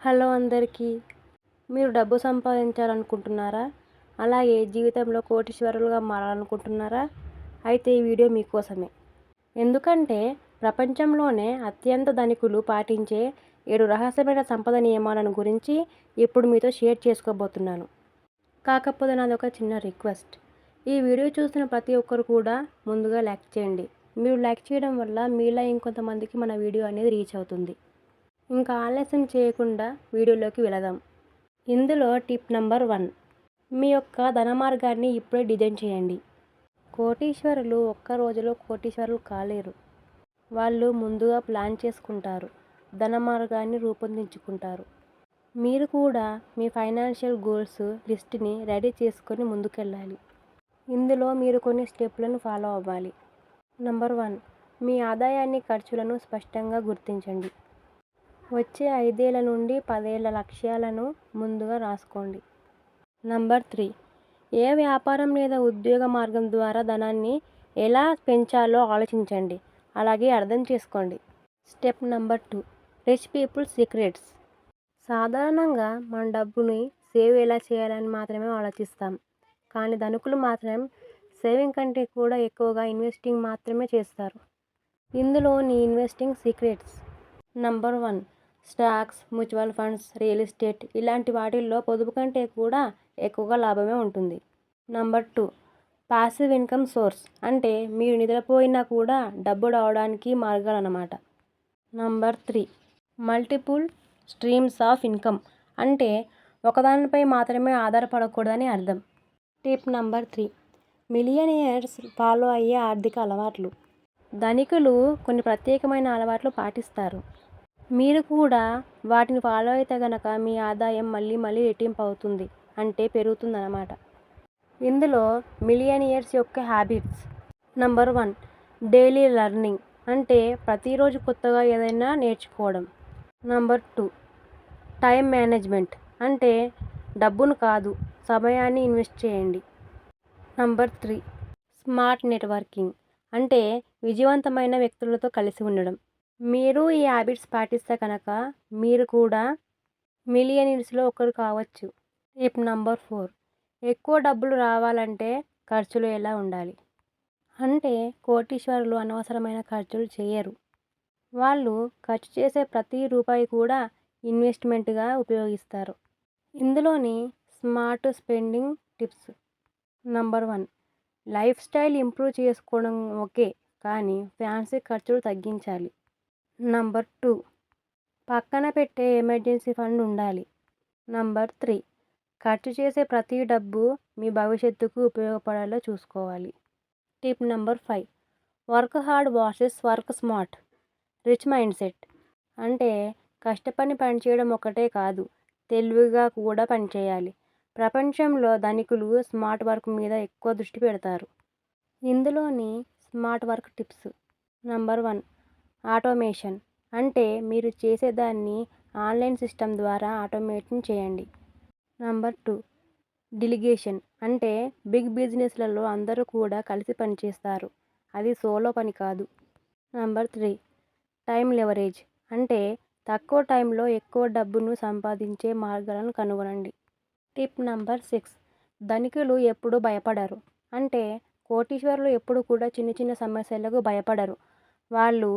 Hello అందరికీ. మీరు డబ్బు సంపాదించాలనుకుంటున్నారా? అలాగే జీవితంలో కోటీశ్వరులుగా మారాలనుకుంటున్నారా? అయితే ఈ వీడియో మీకోసమే. ఎందుకంటే ప్రపంచంలోనే అత్యంత ధనికులు పాటించే ఏడు రహస్యమైన సంపద నియమాలను గురించి ఇప్పుడు మీతో షేర్ చేసుకోబోతున్నాను. కాకపోతే నాది ఒక చిన్న రిక్వెస్ట్. ఈ వీడియో చూసిన ప్రతి ఒక్కరు కూడా ముందుగా లైక్ చేయండి. మీరు లైక్ చేయడం వల్ల మీలా ఇంకొంతమందికి మన వీడియో అనేది రీచ్ అవుతుంది. ఇంకా ఆలస్యం చేయకుండా వీడియోలోకి వెళదాం. ఇందులో టిప్ నంబర్ వన్. మీ యొక్క ధన మార్గాన్ని ఇప్పుడే డిజైన్ చేయండి. కోటీశ్వరులు ఒక్క రోజులో కోటీశ్వరులు కాలేరు. వాళ్ళు ముందుగా ప్లాన్ చేసుకుంటారు. ధన మార్గాన్ని రూపొందించుకుంటారు. మీరు కూడా మీ ఫైనాన్షియల్ గోల్స్ లిస్ట్ని రెడీ చేసుకొని ముందుకెళ్ళాలి. ఇందులో మీరు కొన్ని స్టెప్లను ఫాలో అవ్వాలి. Number one. మీ ఆదాయాన్ని ఖర్చులను స్పష్టంగా గుర్తించండి. వచ్చే ఐదేళ్ళ నుండి పదేళ్ళ లక్ష్యాలను ముందుగా రాసుకోండి. Number three. ఏ వ్యాపారం లేదా ఉద్యోగ మార్గం ద్వారా ధనాన్ని ఎలా పెంచాలో ఆలోచించండి. అలాగే అర్థం చేసుకోండి. Step number two. Rich people secrets. సాధారణంగా మన డబ్బుని సేవ్ ఎలా చేయాలని మాత్రమే ఆలోచిస్తాం. కానీ ధనుకులు మాత్రం సేవింగ్ కంటే కూడా ఎక్కువగా ఇన్వెస్టింగ్ మాత్రమే చేస్తారు. ఇందులోని investing secrets. Number one. Stocks mutual funds real estate ఇలాంటి వాటిల్లో పొదుపు కంటే కూడా ఎక్కువగా లాభమే ఉంటుంది. Number two passive income source అంటే మీరు నిద్రపోయినా కూడా డబ్బు రావడానికి మార్గాలు అన్నమాట number three multiple streams of income అంటే ఒకదానిపై మాత్రమే ఆధారపడకూడదని అర్థం. Tip number three millionaires follow అయ్యే ఆర్థిక అలవాట్లు. ధనికులు కొన్ని ప్రత్యేకమైన అలవాట్లు పాటిస్తారు. మీరు కూడా వాటిని ఫాలో అయితే గనక మీ ఆదాయం మళ్ళీ మళ్ళీ రెట్టింపు అవుతుంది అంటే పెరుగుతుందన్నమాట. ఇందులో మిలియనియర్స్ యొక్క habits number one daily learning అంటే ప్రతిరోజు కొత్తగా ఏదైనా నేర్చుకోవడం. నంబర్ టూ టైం మేనేజ్మెంట్ అంటే డబ్బును కాదు సమయాన్ని ఇన్వెస్ట్ చేయండి. నంబర్ త్రీ స్మార్ట్ నెట్వర్కింగ్ అంటే విజయవంతమైన వ్యక్తులతో కలిసి ఉండడం. మీరు ఈ హ్యాబిట్స్ పాటిస్తే కనుక మీరు కూడా మిలియనీర్స్లో ఒకరు కావచ్చు. Tip number four. ఎక్కువ డబ్బులు రావాలంటే ఖర్చులు ఎలా ఉండాలి? అంటే కోటీశ్వరులు అనవసరమైన ఖర్చులు చేయరు. వాళ్ళు ఖర్చు చేసే ప్రతి రూపాయి కూడా ఇన్వెస్ట్మెంట్గా ఉపయోగిస్తారు. ఇందులోని smart spending tips. Number one. Life style improve చేసుకోవడం ఓకే కానీ ఫ్యాన్సీ ఖర్చులు తగ్గించాలి. నంబర్ టూ పక్కన పెట్టే ఎమర్జెన్సీ ఫండ్ ఉండాలి. నంబర్ త్రీ ఖర్చు చేసే ప్రతి డబ్బు మీ భవిష్యత్తుకు ఉపయోగపడేలా చూసుకోవాలి. Tip number five work hard versus work smart rich mindset అంటే కష్టపడి పనిచేయడం ఒకటే కాదు తెలివిగా కూడా పనిచేయాలి. ప్రపంచంలో ధనికులు స్మార్ట్ వర్క్ మీద ఎక్కువ దృష్టి పెడతారు. ఇందులోని smart work tips number one automation. అంటే మీరు చేసేదాన్ని ఆన్లైన్ సిస్టమ్ ద్వారా ఆటోమేషన్ చేయండి. Number two delegation. అంటే బిగ్ బిజినెస్లలో అందరూ కూడా కలిసి పనిచేస్తారు అది సోలో పని కాదు. Number three time leverage. అంటే తక్కువ టైంలో ఎక్కువ డబ్బును సంపాదించే మార్గాలను కనుగొనండి. టిప్ నంబర్ సిక్స్ ధనికులు ఎప్పుడూ భయపడరు. అంటే కోటీశ్వరులు ఎప్పుడు కూడా చిన్న చిన్న సమస్యలకు భయపడరు. వాళ్ళు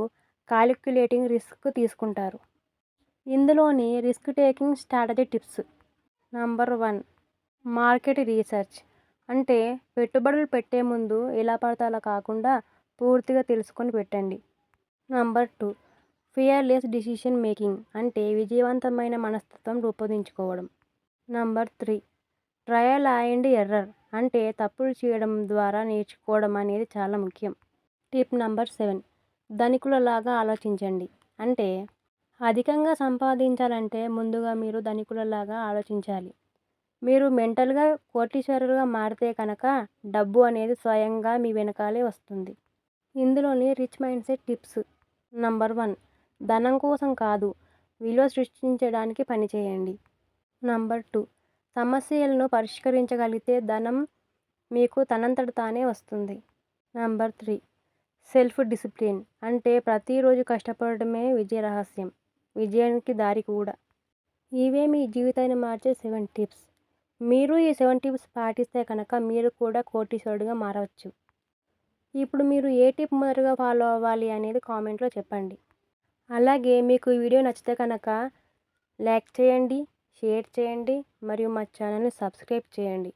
కాలిక్యులేటింగ్ రిస్క్ తీసుకుంటారు. ఇందులోని risk taking strategy tips. Number one market research. అంటే పెట్టుబడులు పెట్టే ముందు ఎలా పడితే అలా కాకుండా పూర్తిగా తెలుసుకొని పెట్టండి. Number two fearless decision making. అంటే విజయవంతమైన మనస్తత్వం రూపొందించుకోవడం. Number three trial and error. అంటే తప్పులు చేయడం ద్వారా నేర్చుకోవడం అనేది చాలా ముఖ్యం. టిప్ నంబర్ సెవెన్ ధనికులలాగా ఆలోచించండి. అంటే అధికంగా సంపాదించాలంటే ముందుగా మీరు ధనికులలాగా ఆలోచించాలి. మీరు మెంటల్గా కోటీశ్వరులుగా మారితే కనుక డబ్బు అనేది స్వయంగా మీ వెనకాలే వస్తుంది. ఇందులోని rich mindset tips. Number one ధనం కోసం కాదు విలువ సృష్టించడానికి పనిచేయండి నంబర్ టూ సమస్యలను పరిష్కరించగలిగితే ధనం మీకు తనంతట తానే వస్తుంది. నంబర్ త్రీ సెల్ఫ్ డిసిప్లిన్ అంటే ప్రతిరోజు కష్టపడడమే విజయ రహస్యం. విజయానికి దారి కూడా. ఇవే మీ జీవితాన్ని మార్చే సెవెన్ టిప్స్. మీరు ఈ సెవెన్ టిప్స్ పాటిస్తే కనుక మీరు కూడా కోటీశ్వరుడుగా మారవచ్చు. ఇప్పుడు మీరు ఏ టిప్ మొదటగా ఫాలో అవ్వాలి అనేది కామెంట్లో చెప్పండి. అలాగే మీకు ఈ వీడియో నచ్చితే కనుక లైక్ చేయండి షేర్ చేయండి మరియు మా ఛానల్ని సబ్స్క్రైబ్ చేయండి.